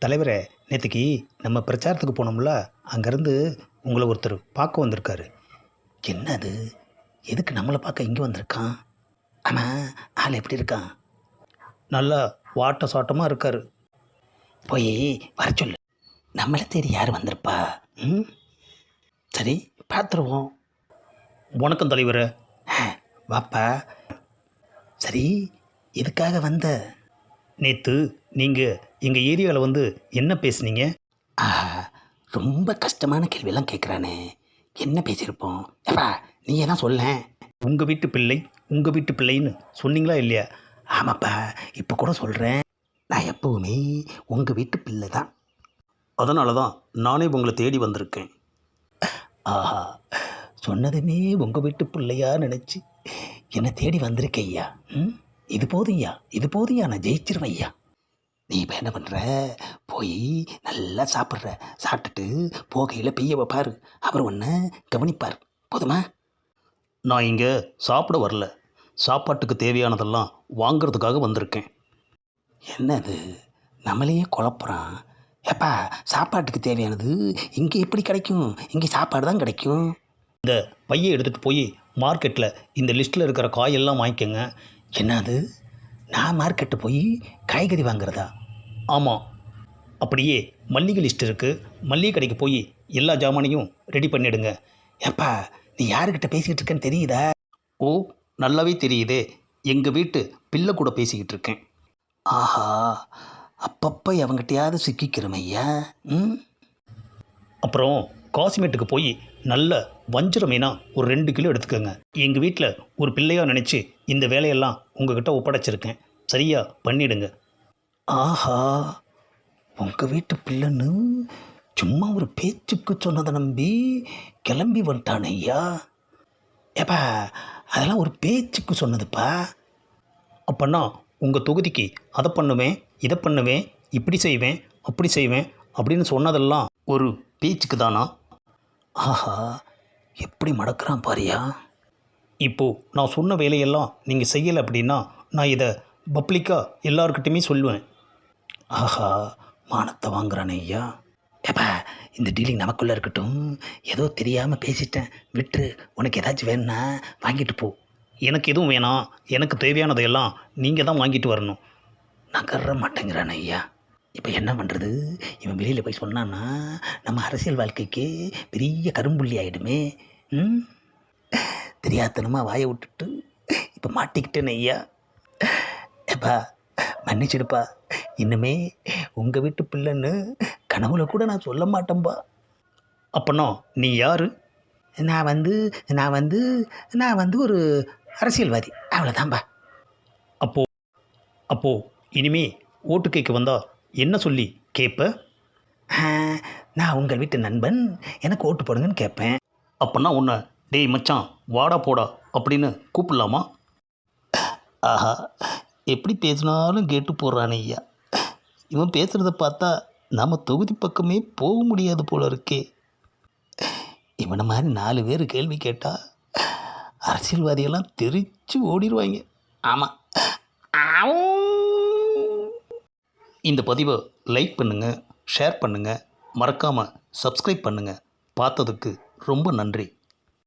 தலைவரே நேற்றுக்கு நம்ம பிரச்சாரத்துக்கு போனோம்ல அங்கேருந்து உங்களை ஒருத்தர் பார்க்க வந்திருக்காரு. என்னது? எதுக்கு நம்மளை பார்க்க இங்கே வந்திருக்கான்? ஆனால் ஆள் எப்படி இருக்கான்? நல்லா வாட்ட சாட்டமாக இருக்கார். போய் வர சொல்லு. நம்மளை தேடி யார் வந்திருப்பா? ம்? சரி பார்த்துருவோம். வணக்கம் தலைவர். வாப்பா. சரி எதுக்காக வந்த? நேற்று நீங்கள் எங்கள் ஏரியாவில் வந்து என்ன பேசுனீங்க? ஆஹா ரொம்ப கஷ்டமான கேள்வியெல்லாம் கேட்குறானே என்ன பேசியிருப்போம்? ஏப்பா நீயே தான் சொல்ல? உங்கள் வீட்டு பிள்ளை உங்கள் வீட்டு பிள்ளைன்னு சொன்னீங்களா இல்லையா? ஆமாப்பா இப்போ கூட சொல்கிறேன் நான் எப்பவுமே உங்கள் வீட்டு பிள்ளை தான். அதனால தான் நானே உங்களை தேடி வந்திருக்கேன். ஆஹா சொன்னதுமே உங்கள் வீட்டு பிள்ளையா நினச்சி என்னை தேடி வந்திருக்க ஐயா ம் இது போதும் ஐயா இது போதும் ஐயா நான் ஜெயிச்சிருவேன் ஐயா. நீ இப்போ என்ன பண்ணுற போய் நல்லா சாப்பிட்ற. சாப்பிட்டுட்டு போகையில் பெய்ய வைப்பார் அவர் ஒன்று கவனிப்பார். போதுமா? நான் இங்கே சாப்பிட வரல. சாப்பாட்டுக்கு தேவையானதெல்லாம் வாங்கிறதுக்காக வந்திருக்கேன். என்னது நம்மளையே குழப்புறான். ஏப்பா சாப்பாட்டுக்கு தேவையானது இங்கே எப்படி கிடைக்கும்? இங்கே சாப்பாடு தான் கிடைக்கும். இந்த பையை எடுத்துகிட்டு போய் மார்க்கெட்டில் இந்த லிஸ்ட்டில் இருக்கிற காயெல்லாம் வாங்கிக்கோங்க. என்னது நான் மார்க்கெட்டு போய் காய்கறி வாங்குறதா? ஆமாம் அப்படியே மல்லிகை லிஸ்ட் இருக்குது மல்லிகை கடைக்கு போய் எல்லா ஜாமானையும் ரெடி பண்ணிடுங்க. ஏப்பா நீ யாருக்கிட்ட பேசிக்கிட்டு இருக்கேன்னு தெரியுதா? ஓ நல்லாவே தெரியுதே. எங்கள் வீட்டு பிள்ளை கூட பேசிக்கிட்டு இருக்கேன். ஆஹா அப்பப்போ அவங்ககிட்டயாவது சிக்கிக்கிறோம் ஐயா ம்? அப்புறம் காசிமேட்டுக்கு போய் நல்ல வஞ்சிரம் மீனாக ஒரு ரெண்டு கிலோ எடுத்துக்கோங்க. எங்கள் வீட்டில் ஒரு பிள்ளையாக நினச்சி இந்த வேலையெல்லாம் உங்ககிட்ட ஒப்படைச்சிருக்கேன். சரியா? பண்ணிடுங்க. ஆஹா உங்கள் வீட்டு பிள்ளைன்னு சும்மா ஒரு பேச்சுக்கு சொன்னதை நம்பி கிளம்பி வந்துட்டான் ஐயா. ஏப்பா அதெல்லாம் ஒரு பேச்சுக்கு சொன்னதுப்பா. அப்போன்னா உங்கள் தொகுதிக்கு அதை பண்ணுவேன் இதை பண்ணுவேன் இப்படி செய்வேன் அப்படி செய்வேன் அப்படின்னு சொன்னதெல்லாம் ஒரு பேச்சுக்கு தானா? ஆஹா எப்படி மடக்கிறான் பாரியா? இப்போது நான் சொன்ன வேலையெல்லாம் நீங்கள் செய்யலை அப்படின்னா நான் இதை பப்ளிக்காக எல்லாருக்கிட்டையுமே சொல்லுவேன். ஆஹா மானத்தை வாங்குறானே ஐயா. ஏப்பா இந்த டீலிங் நமக்குள்ளே இருக்கட்டும். ஏதோ தெரியாமல் பேசிட்டேன். விட்டுரு உனக்கு ஏதாச்சும் வேணும்னா வாங்கிட்டு போ. எனக்கு எதுவும் வேணாம். எனக்கு தேவையானதையெல்லாம் நீங்கள் தான் வாங்கிட்டு வரணும். நகர மாட்டேங்கிறானே ஐயா. இப்போ என்ன பண்ணுறது இவன் வெளியில் போய் சொன்னான்னா நம்ம அரசியல் வாழ்க்கைக்கு பெரிய கரும்புள்ளி ஆகிடுமே ம்? தெரியாதனமாக வாயை விட்டுட்டு இப்போ மாட்டிக்கிட்டேன் ஐயா. ஏப்பா மன்னிச்சிடுப்பா. இன்னுமே உங்கள் வீட்டு பிள்ளைன்னு கனவுல கூட நான் சொல்ல மாட்டேன்பா. அப்பனோ நீ யார்? நான் வந்து நான் வந்து நான் வந்து ஒரு அரசியல்வாதி. அவ்வளோதான்பா அப்போ அப்போ இனிமே ஓட்டு கேட்க வந்தா என்ன சொல்லி கேட்ப நான் உங்கள் வீட்டு நண்பன் எனக்கு ஓட்டு போடுங்கன்னு கேட்பேன் அப்போனா உன்னை டேய் மச்சான் வாடா போடா அப்படின்னு கூப்பிடலாமா? ஆஹா எப்படி பேசினாலும் கேட்டு போடுறானே ஐயா. இவன் பேசுகிறத பார்த்தா நம்ம தொகுதி பக்கமே போக முடியாது போல இருக்கே. இவனை மாதிரி நாலு பேர் கேள்வி கேட்டால் அரசியல்வாதியெல்லாம் தெரிச்சு ஓடிடுவாங்க ஆமாம் இந்த பதிவை லைக் பண்ணுங்கள் ஷேர் பண்ணுங்கள் மறக்காமல் சப்ஸ்கிரைப் பண்ணுங்கள் பார்த்ததுக்கு ரொம்ப நன்றி.